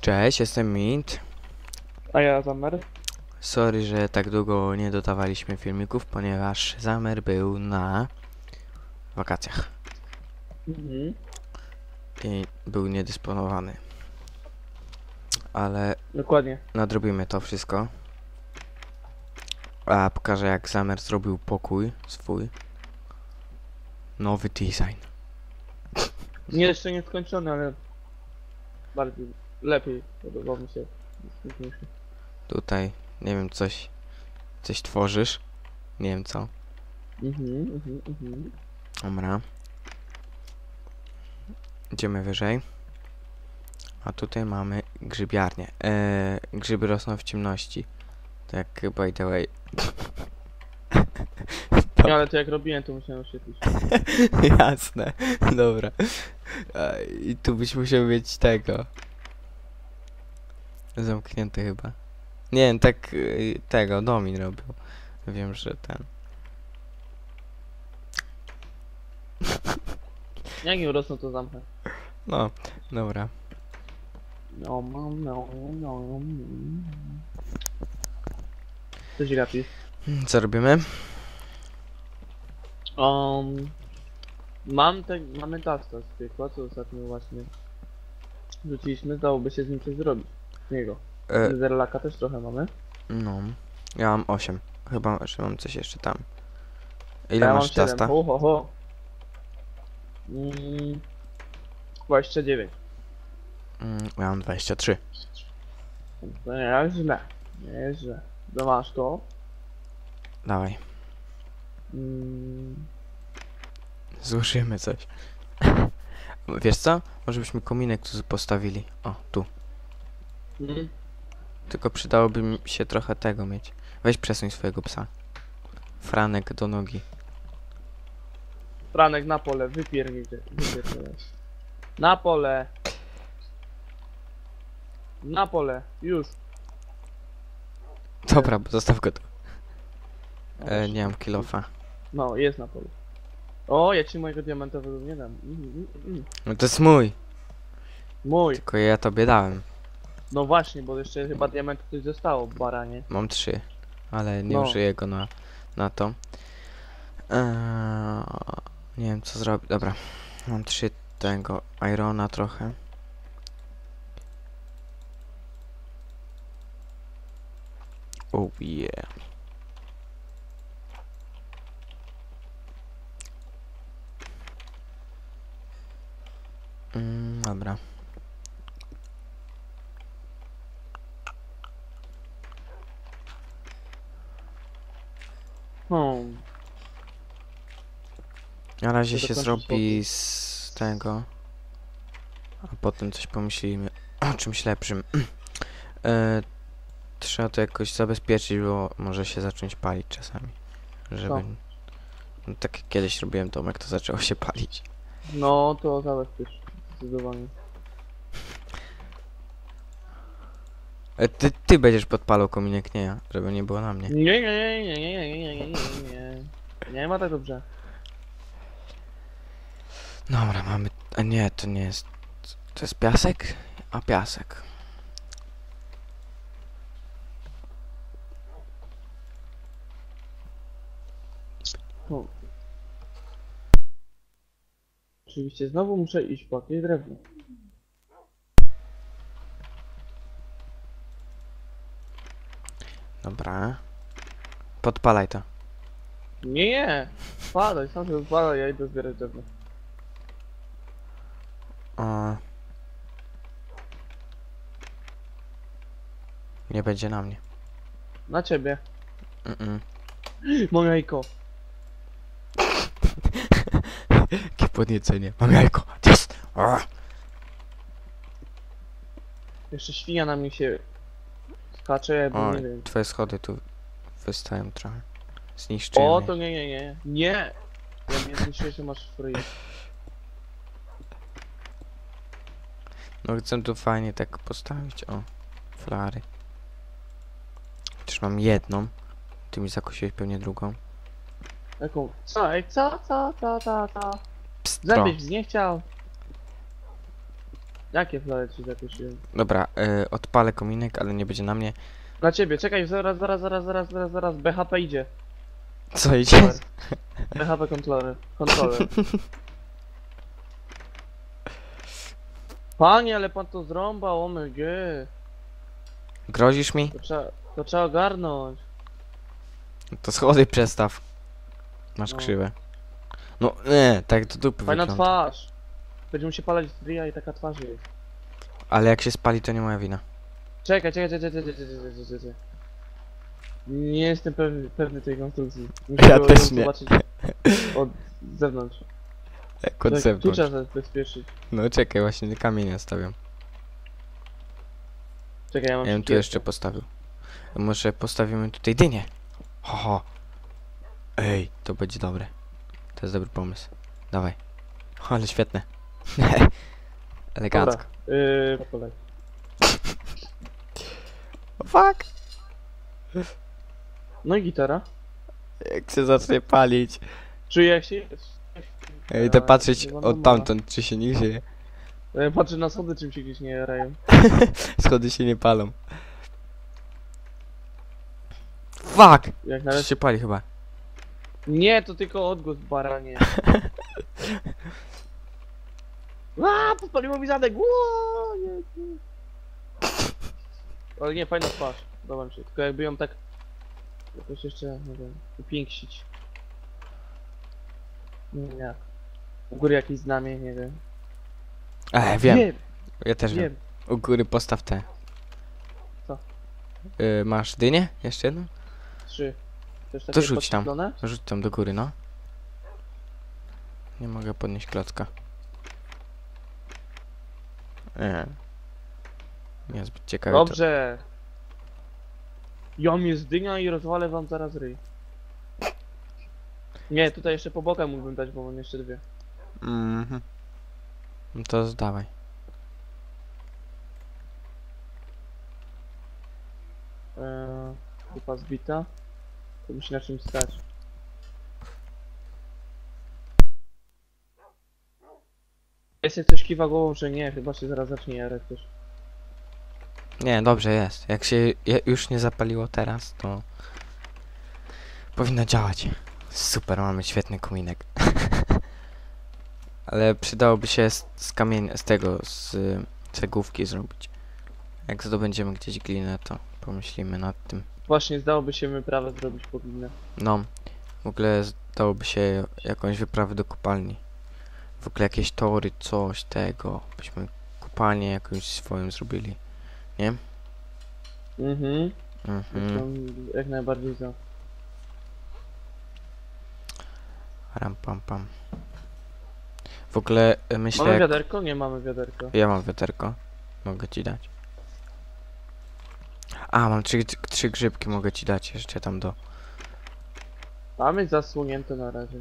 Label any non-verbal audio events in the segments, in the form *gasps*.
Cześć, jestem Mint. A ja Zamer? Sorry, że tak długo nie dodawaliśmy filmików, ponieważ Zamer był na wakacjach Mhm. i był niedysponowany. Ale Dokładnie. nadrobimy to wszystko. A pokażę jak Zamer zrobił pokój swój. Nowy design. Nie jeszcze nie skończony, ale bardziej lepiej podobał mi się. Piękniejszy. Tutaj, nie wiem, coś, coś tworzysz. Nie wiem co. Mhm, mhm, mhm. Dobra. Idziemy wyżej. A tutaj mamy grzybiarnię. Eee, grzyby rosną w ciemności. Tak by the way. *laughs* Nie, ale to jak robiłem, to musiałem oświetlić. *laughs* Jasne. Dobra. E, I tu byś musiał mieć tego. Zamknięte chyba. Nie wiem, tak y, tego Domin robił. Wiem, że ten. *laughs* Jak im rosną, to zamknę. No, dobra. No, no, no, no. Co ci gapi? Co robimy? Um, mam te, mamy tasta z piekła, co ostatnio właśnie rzuciliśmy, dałoby się z nim coś zrobić. Niego. E, Zerlaka też trochę mamy. No, ja mam 8. Chyba, że mam coś jeszcze tam. Ile ja masz mam tasta? Ho, ho, ho. Mm, 29. Mm, ja mam 23. To nie jest źle. Nie jest źle. To masz to. Dawaj, Mm, złożymy coś. *laughs* Wiesz co? Może byśmy kominek tu postawili. O, tu. Mm, Tylko przydałoby mi się trochę tego mieć. Weź przesuń swojego psa. Franek do nogi. Franek na pole, wypiernij. Na pole. Na pole, już. Dobra, bo zostaw go tu. No, E, nie mam kilofa. No, jest na polu. O, ja ci mojego diamentowego nie dam. Mm, mm, mm. No to jest mój. Mój. Tylko ja tobie dałem. No właśnie, bo jeszcze chyba diamentów coś zostało, baranie. Mam trzy. Ale nie No. użyję go na, na to. Eee, nie wiem co zrobić. Dobra. Mam trzy tego Irona trochę. Oh yeah. Mm, dobra. Hmm. Na razie się zrobi z tego. A potem coś pomyślimy o czymś lepszym. e, trzeba to jakoś zabezpieczyć, bo może się zacząć palić czasami. Żeby. No, tak jak kiedyś robiłem domek, to zaczęło się palić. No, to zabezpiecz. Zdecydowanie. E, ty, ty będziesz podpalał kominek, nie ja, żeby nie było na mnie. Nie, nie, nie, nie, nie, nie, nie, nie, nie, nie. Nie ma tak dobrze. Dobra, mamy. A nie, to nie jest. To jest piasek? A piasek. No. Oczywiście znowu muszę iść po jakieś drewno. Dobra. Podpalaj to. Nie, nie! Spadaj, sam sobie spadaj, ja idę zbierać drewno. Nie będzie na mnie. Na ciebie. Mm-mm. *gasps* Mam jajko. *laughs* Jakie podniecenie. Mam jajko. Yes! Arr! Jeszcze świnia na mnie się skacze, bo O, nie wiem. twoje schody tu wystają trochę. Zniszczyłem O, je. to nie, nie, nie. Nie! Ja nie zniszczyłem, że masz free. No chcę tu fajnie tak postawić. O, flary. Też mam jedną. Ty mi zakosiłeś pewnie drugą. Jaką? Co? Ej, co? Co? Co? Co? Co? Pstro. Żebyś nie chciał. Jakie flary ci zakusiłem? Dobra, y, odpalę kominek, ale nie będzie na mnie. Na ciebie, czekaj, zaraz, zaraz, zaraz, zaraz, zaraz, zaraz, BHP idzie. Co idzie? BHP controller, controller. *laughs* Panie, ale pan to zrąbał, omg. Grozisz mi? To trzeba, to trzeba ogarnąć. To schody przestaw. Masz No. krzywe. No nie, tak do dupy Fajna wygląda. twarz. Będziemy się palać z ryja i taka twarz jest. Ale jak się spali, to nie moja wina. Czekaj, czekaj, czekaj, czekaj, czekaj, czekaj, czekaj, czekaj. Nie jestem pewny, pewny tej konstrukcji. Muszę Ja ją też nie. zobaczyć Od zewnątrz. Jak Tak, tu zewnątrz. trzeba zabezpieczyć. No czekaj, właśnie kamienia stawiam. Czekaj, ja mam Ja bym tu jeszcze postawił. Może postawimy tutaj dynię. Ho, ho. Ej, to będzie dobre. To jest dobry pomysł. Dawaj. Ale świetne. *laughs* Elegancko. Yy, kolej. *laughs* Fuck. No i gitara. Jak się zacznie palić. Czuję się jest. Ej, idę Ja patrzeć nie od mama. tamtąd, czy się nie dzieje. Ja patrzę na schody, czym się gdzieś nie jarają. *laughs* Schody się nie palą. Fuck! Jak To nawet... się pali chyba. Nie, to tylko odgłos baranie. Aaa, *laughs* podpaliło mi zadek! Ło, nie, nie. Ale nie, fajna twarz. Podoba mi się. Tylko jakby ją tak... Jakoś jeszcze, nie wiem, upięksić. Nie wiem jak. U góry jakieś znamie, nie wiem. Ej, wiem. Wiem, Ja też wiem. wiem. U góry postaw te. Co? Y, masz dynię? Jeszcze jedną? Trzy. Też To rzuć tam. podświetlone? Rzuć tam do góry, no. Nie mogę podnieść klocka. Nie. Niezbyt ciekawe to. Dobrze. Jom jest dynia i rozwalę wam zaraz ryj. Nie, tutaj jeszcze po bokach mógłbym dać, bo mam jeszcze dwie. Mhm. No to zdawaj. Eee, kupa zbita. To musi na czymś stać. Jest jak ktoś kiwa głową, że nie, chyba się zaraz zacznie jarać też. Nie, dobrze jest. Jak się je- już nie zapaliło teraz, to powinno działać. Super, mamy świetny kominek. *laughs* Ale przydałoby się z, z kamienia, z tego, z cegłówki zrobić. Jak zdobędziemy gdzieś glinę, to pomyślimy nad tym. Właśnie zdałoby się wyprawę zrobić po gminę. No, w ogóle zdałoby się jakąś wyprawę do kopalni. W ogóle jakieś tory, coś tego. Byśmy kopalnię jakąś swoją zrobili. Mhm. Mhm. To Jak najbardziej za. Ram pam pam. W ogóle y, myślę. Mamy Jak... wiaderko? Nie mamy wiaderka. Ja mam wiaderko. Mogę ci dać. A, mam trzy, trzy grzybki, mogę ci dać jeszcze tam do. Mamy zasłonięte na razie.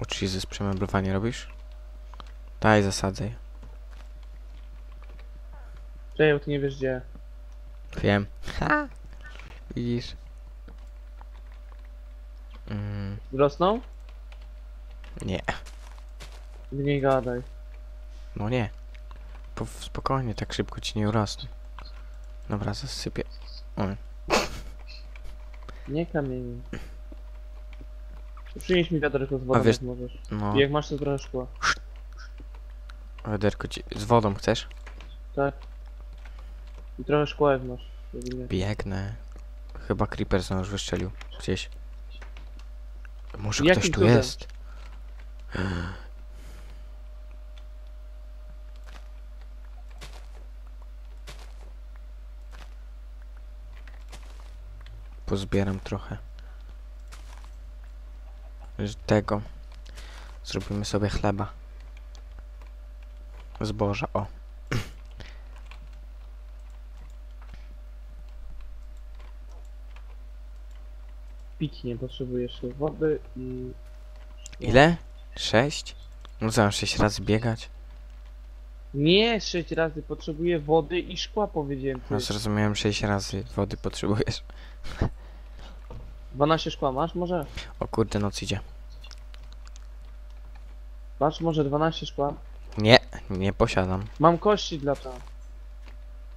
O, Jesus, przemeblowanie robisz? Daj, zasadzaj. Bo ty nie wiesz gdzie. Wiem. *laughs* Ha! Widzisz? Mm, Rosną? nie, Nie gadaj. no nie. Po, spokojnie, tak szybko ci nie urosną. Dobra, zasypię. Nie kamieni. Przynieś mi wiaderko z wodą, wiesz- jak możesz. No, I jak masz to trochę szkła. wiaderko ci... Z wodą chcesz? Tak. I trochę szkła jak masz. Biegnę. Chyba Creeper znowu już wystrzelił. Gdzieś. Może Jakim ktoś tu cudem? jest. Pozbieram trochę. Z tego. Zrobimy sobie chleba. Zboża, o. Pić nie potrzebujesz wody i... Ile? Sześć? No mam sześć razy biegać? Nie, sześć razy potrzebuję wody i szkła powiedziałem. No Ty. zrozumiałem, sześć razy wody potrzebujesz. 12 szkła masz może? O kurde, noc idzie. Patrz, może 12 szkła. Nie, nie posiadam. Mam kości dla tam.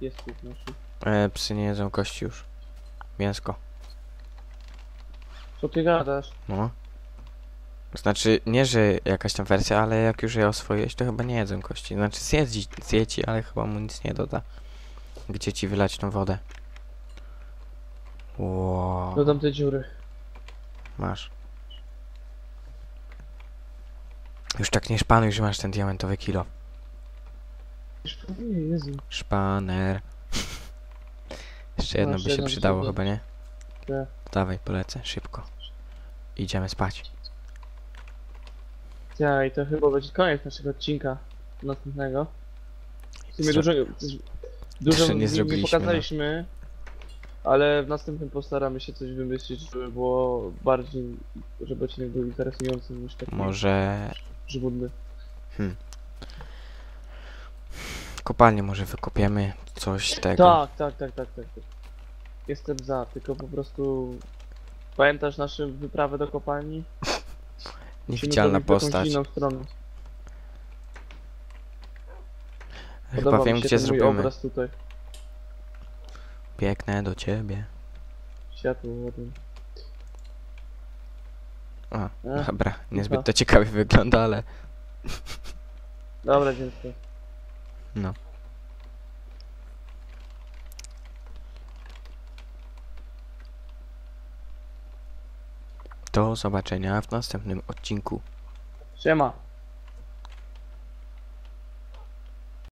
Jest naszych. E, psy nie jedzą kości już. Mięsko. Co ty gadasz? No. Znaczy, nie, że jakaś tam wersja, ale jak już je oswoiłeś, to chyba nie jedzą kości. Znaczy, zjedzi, zjeci, ale chyba mu nic nie doda. Gdzie ci wylać tą wodę? Wow, Do tamtej dziury. masz. Już tak nie szpanuj, że masz ten diamentowy kilo. Nie, Jezu. Szpaner. *laughs* Jeszcze jedno Masz by się jedno by przydało się chyba, nie? Dawaj, polecę, szybko. Idziemy spać. Ja, i to chyba będzie koniec naszego odcinka następnego. W sumie dużo, dużo Jeszcze nie zrobiliśmy, no. pokazaliśmy, ale w następnym postaramy się coś wymyślić, żeby było bardziej, żeby odcinek był interesujący niż taki Może żmudny. kopalnię może wykopiemy coś tego. Tak, tak, tak, tak, tak, tak. Jestem za, tylko po prostu pamiętasz naszą wyprawę do kopalni? *laughs* Niewidzialna postać. inną stronę. Chyba Podoba wiem mi się gdzie ten mój zrobimy. obraz tutaj. Biegnę do ciebie. Światło ładne. A, Ech, dobra. Niezbyt to ciekawie wygląda, ale Dobra, dziecko. no. Do zobaczenia w następnym odcinku. Siema.